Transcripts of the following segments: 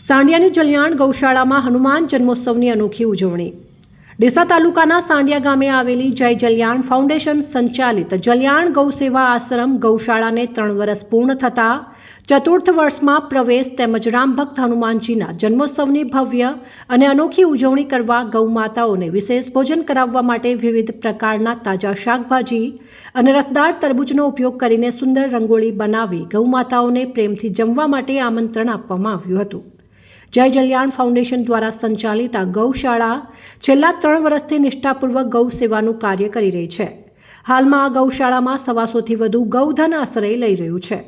સાંડિયાની જલિયાણ ગૌશાળામાં હનુમાન જન્મોત્સવની અનોખી ઉજવણી. ડીસા તાલુકાના સાંડિયા ગામે આવેલી જય જલિયાણ ફાઉન્ડેશન સંચાલિત જલિયાણ ગૌસેવા આશ્રમ ગૌશાળાને ત્રણ વર્ષ પૂર્ણ થતાં ચતુર્થ વર્ષમાં પ્રવેશ તેમજ રામભક્ત હનુમાનજીના જન્મોત્સવની ભવ્ય અને અનોખી ઉજવણી કરવા ગૌમાતાઓને વિશેષ ભોજન કરાવવા માટે વિવિધ પ્રકારના તાજા શાકભાજી અને રસદાર તરબૂચનો ઉપયોગ કરીને સુંદર રંગોળી બનાવી ગૌમાતાઓને પ્રેમથી જમવા માટે આમંત્રણ આપવામાં આવ્યું હતું. જય જલ્યાણ ફાઉન્ડેશન દ્વારા સંચાલિત આ ગૌશાળા છેલ્લા ત્રણ વર્ષથી નિષ્ઠાપૂર્વક ગૌ સેવાનું કાર્ય કરી રહી છે. હાલમાં આ ગૌશાળામાં સવાસોથી વધુ ગૌધન આશ્રય લઈ રહ્યું છે.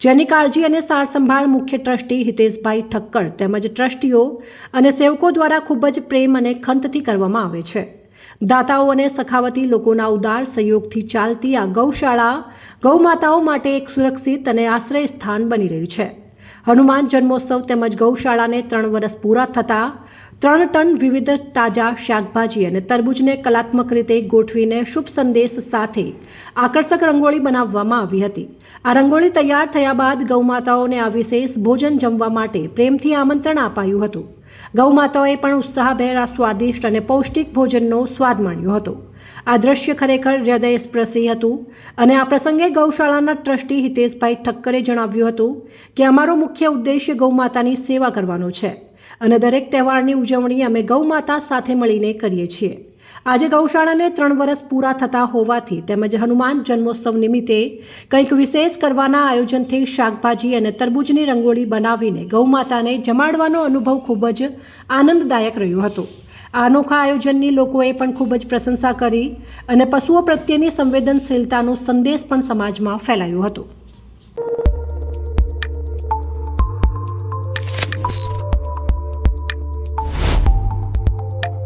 જેની કાળજી અને સાર સંભાળ મુખ્ય ટ્રસ્ટી હિતેશભાઈ ઠક્કર તેમજ ટ્રસ્ટીઓ અને સેવકો દ્વારા ખૂબ જ પ્રેમ અને ખંતથી કરવામાં આવે છે. દાતાઓ અને સખાવતી લોકોના ઉદાર સહયોગથી ચાલતી આ ગૌશાળા ગૌમાતાઓ માટે એક સુરક્ષિત અને આશ્રય સ્થાન બની રહ્યું છે. હનુમાન જન્મોત્સવ તેમજ ગૌશાળાને ત્રણ વર્ષ પૂરા થતાં ત્રણ ટન વિવિધ તાજા શાકભાજી અને તરબૂચને કલાત્મક રીતે ગોઠવીને શુભ સંદેશ સાથે આકર્ષક રંગોળી બનાવવામાં આવી હતી. આ રંગોળી તૈયાર થયા બાદ ગૌમાતાઓને આ વિશેષ ભોજન જમવા માટે પ્રેમથી આમંત્રણ અપાયું હતું. ગૌમાતાઓએ પણ ઉત્સાહભેર આ સ્વાદિષ્ટ અને પૌષ્ટિક ભોજનનો સ્વાદ માણ્યો હતો. આ દ્રશ્ય ખરેખર હૃદયસ્પર્શી હતું અને આ પ્રસંગે ગૌશાળાના ટ્રસ્ટી હિતેશભાઈ ઠક્કરે જણાવ્યું હતું કે અમારો મુખ્ય ઉદ્દેશ્ય ગૌમાતાની સેવા કરવાનો છે અને દરેક તહેવારની ઉજવણી અમે ગૌમાતા સાથે મળીને કરીએ છીએ. આજે ગૌશાળાને ત્રણ વર્ષ પૂરા થતા હોવાથી તેમજ હનુમાન જન્મોત્સવ નિમિત્તે કંઈક વિશેષ કરવાના આયોજનથી શાકભાજી અને તરબૂચની રંગોળી બનાવીને ગૌમાતાને જમાડવાનો અનુભવ ખૂબ જ આનંદદાયક રહ્યો હતો. આ અનોખા આયોજનની લોકોએ પણ ખૂબ જ પ્રશંસા કરી અને પશુઓ પ્રત્યેની સંવેદનશીલતાનો સંદેશ પણ સમાજમાં ફેલાયો હતો.